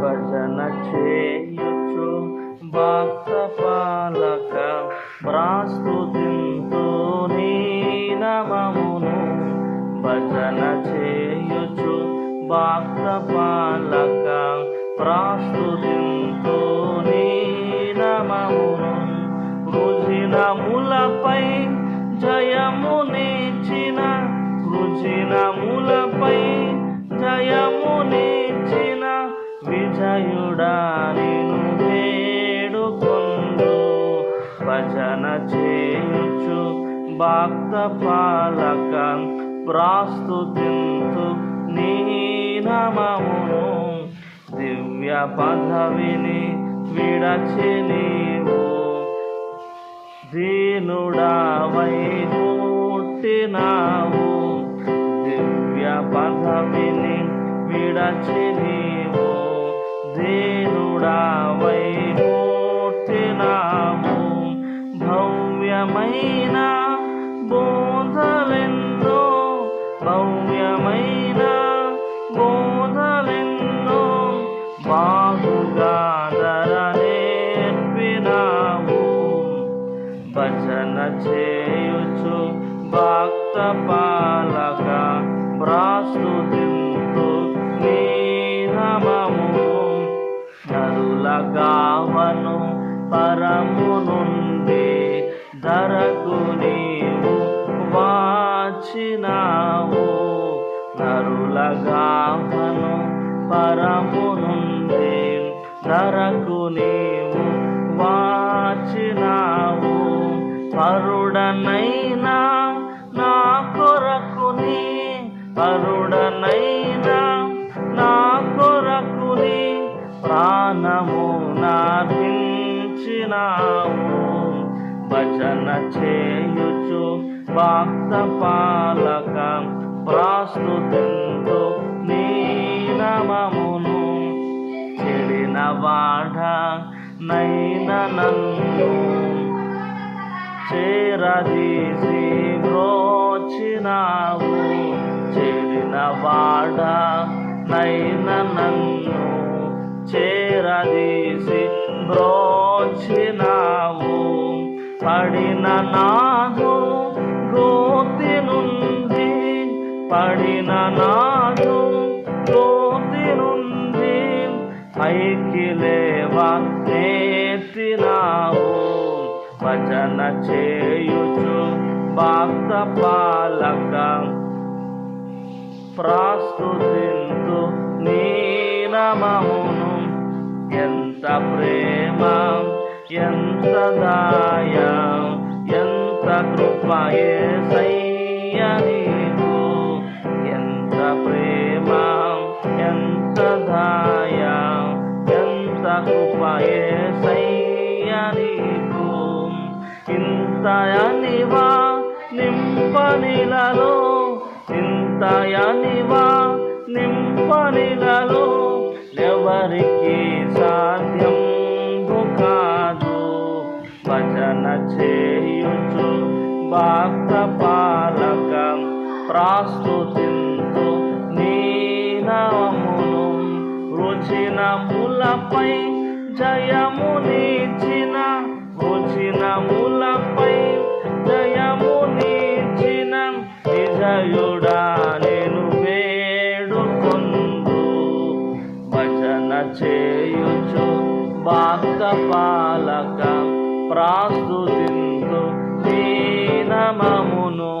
భజన చేయుచు భక్త పాలక ప్రాస్తుతింతో నీ నమమును భజన చేయుచు భక్త పాలక ప్రాస్తుతింతో నీ నమమును రుజినములపై జయమునిచిన రుజినములపై జయమునిచిన విజయుడా నిను వేడుకొందు భజన చేయుచు భక్త పాలక ప్రాస్తుతింతు నీ నమమును. దివ్య పదవిని విడచి నీవు. దీనుడావై పుట్టినావు దివ్య పదవిని విడచి నీవు. దీనుడావై పుట్టినావు భవ్యమైన బోధలెందో భవ్యమైన బోధలెందో బాగుగా ధర నేర్పినాము భజన చేయుచు భక్త పాలక ప్రాస్తుతింతు గావను పరము నుండి ధరకు నీవు వాచినావు. నరుల గావను పరము నుండి ధరకు నీవు వాచినావు. పరుడనైనా చేయుచు భక్త పాలక ప్రాస్తుతింతు నీ నమమును. చెడిన వాడ నైన నన్ను. చేరదీసి బ్రోచినావు. చెడిన వాడ నైన నన్ను. చేరదీసి బ్రో పడిన నాగు గోతి నుండి పడిన నాగు గోతి నుండి పైకి లేవా నేతినావు భజన చేయుచు భక్త పాలక ప్రాస్తుతింతు నీ నమమును. ఎంత ప్రేమ ఎంత దాయ ఎంత కృప యేసయ్య నీకు ఎంత ప్రేమ ఎంత దాయ ఎంత కృప యేసయ్య నీకు ఇంతయనివా నింపనిలలో ఇంతయనివా నింపనిలలో ఎవరికి ప్రాస్తుతింతు నీ నామమును రుచిన ములపై జయమునిచిన రుచిన ములపై జయమునిచిన విజయుడా నేను వేడుకొందు భజన చేయుచు భక్త పాలక ప్రాస్తుతింతు నీ నమమును